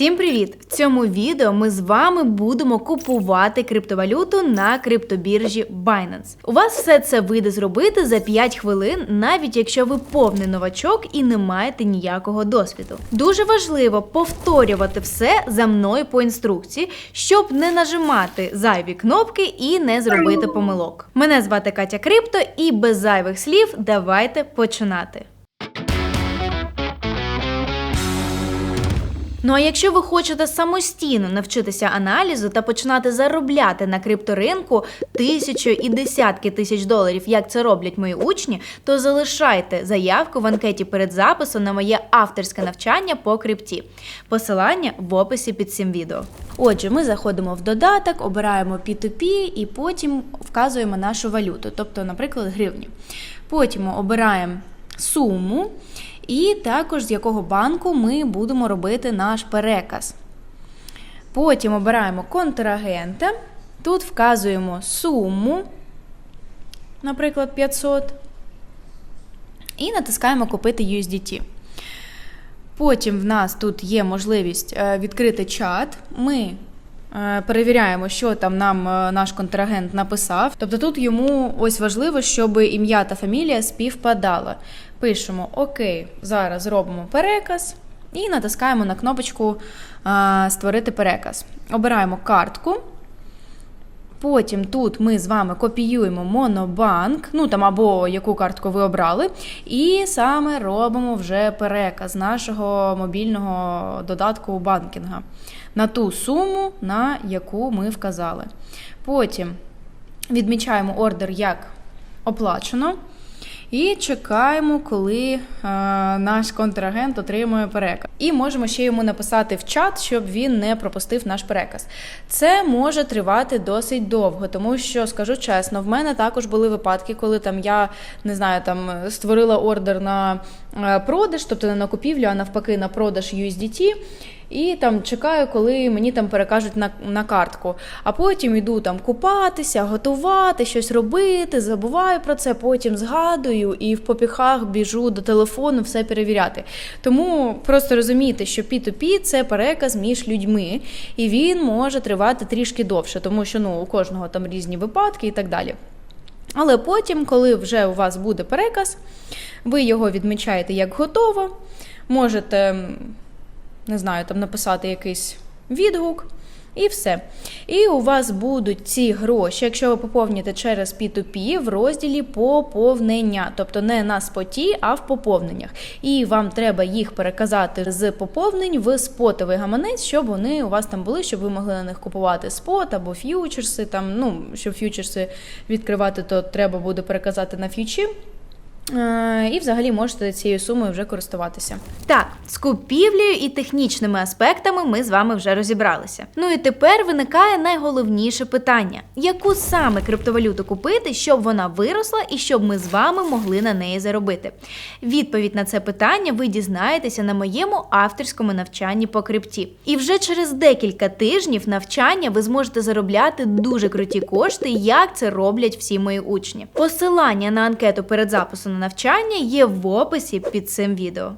Всім привіт! В цьому відео ми з вами будемо купувати криптовалюту на криптобіржі Binance. У вас все це вийде зробити за 5 хвилин, навіть якщо ви повний новачок і не маєте ніякого досвіду. Дуже важливо повторювати все за мною по інструкції, щоб не нажимати зайві кнопки і не зробити помилок. Мене звати Катя Крипто, і без зайвих слів давайте починати. Ну а якщо ви хочете самостійно навчитися аналізу та починати заробляти на крипторинку тисячу і десятки тисяч доларів, як це роблять мої учні, то залишайте заявку в анкеті перед записом на моє авторське навчання по крипті. Посилання в описі під цим відео. Отже, ми заходимо в додаток, обираємо P2P і потім вказуємо нашу валюту, тобто, наприклад, гривню. Потім обираємо суму. І також з якого банку ми будемо робити наш переказ. Потім обираємо контрагента. Тут вказуємо суму, наприклад, 500. І натискаємо Купити USDT. Потім в нас тут є можливість е, відкрити чат. Ми перевіряємо, що там нам е, наш контрагент написав. Тобто тут йому ось важливо, щоб ім'я та фамілія співпадала. Пишемо ОК, зараз робимо переказ і натискаємо на кнопочку Створити переказ. Обираємо картку. Потім тут ми з вами копіюємо Монобанк, ну там або яку картку ви обрали, і саме робимо вже переказ нашого мобільного додатку банкінга на ту суму, на яку ми вказали. Потім відмічаємо ордер як оплачено. І чекаємо, коли е, наш контрагент отримує переказ. І можемо ще йому написати в чат, щоб він не пропустив наш переказ. Це може тривати досить довго, тому що скажу чесно, в мене також були випадки, коли там я не знаю, там створила ордер на е, продаж, тобто не на купівлю, а навпаки, на продаж USDT. І там чекаю, коли мені там перекажуть на на картку. А потім йду там купатися, готувати, щось робити, забуваю про це, потім згадую і в попіхах біжу до телефону все перевіряти. Тому просто розумійте, що P2P – це переказ між людьми, і він може тривати трішки довше, тому що ну, у кожного там різні випадки і так далі. Але потім, коли вже у вас буде переказ, ви його відмічаєте як готово, можете не знаю, там написати якийсь відгук. І все. І у вас будуть ці гроші, якщо ви поповніте через P2P в розділі поповнення, тобто не на споті, а в поповненнях. І вам треба їх переказати з поповнень в спотовий гаманець, щоб вони у вас там були, щоб ви могли на них купувати спот або ф'ючерси. Там, ну, щоб ф'ючерси відкривати, то треба буде переказати на ф'ючі. Е, і, взагалі, можете цією сумою вже користуватися. Так, з купівлею і технічними аспектами ми з вами вже розібралися. Ну і тепер виникає найголовніше питання: яку саме криптовалюту купити, щоб вона виросла і щоб ми з вами могли на неї заробити? Відповідь на це питання ви дізнаєтеся на моєму авторському навчанні по крипті. І вже через декілька тижнів навчання ви зможете заробляти дуже круті кошти, як це роблять всі мої учні. Посилання на анкету перед записом на навчання є в описі під цим відео.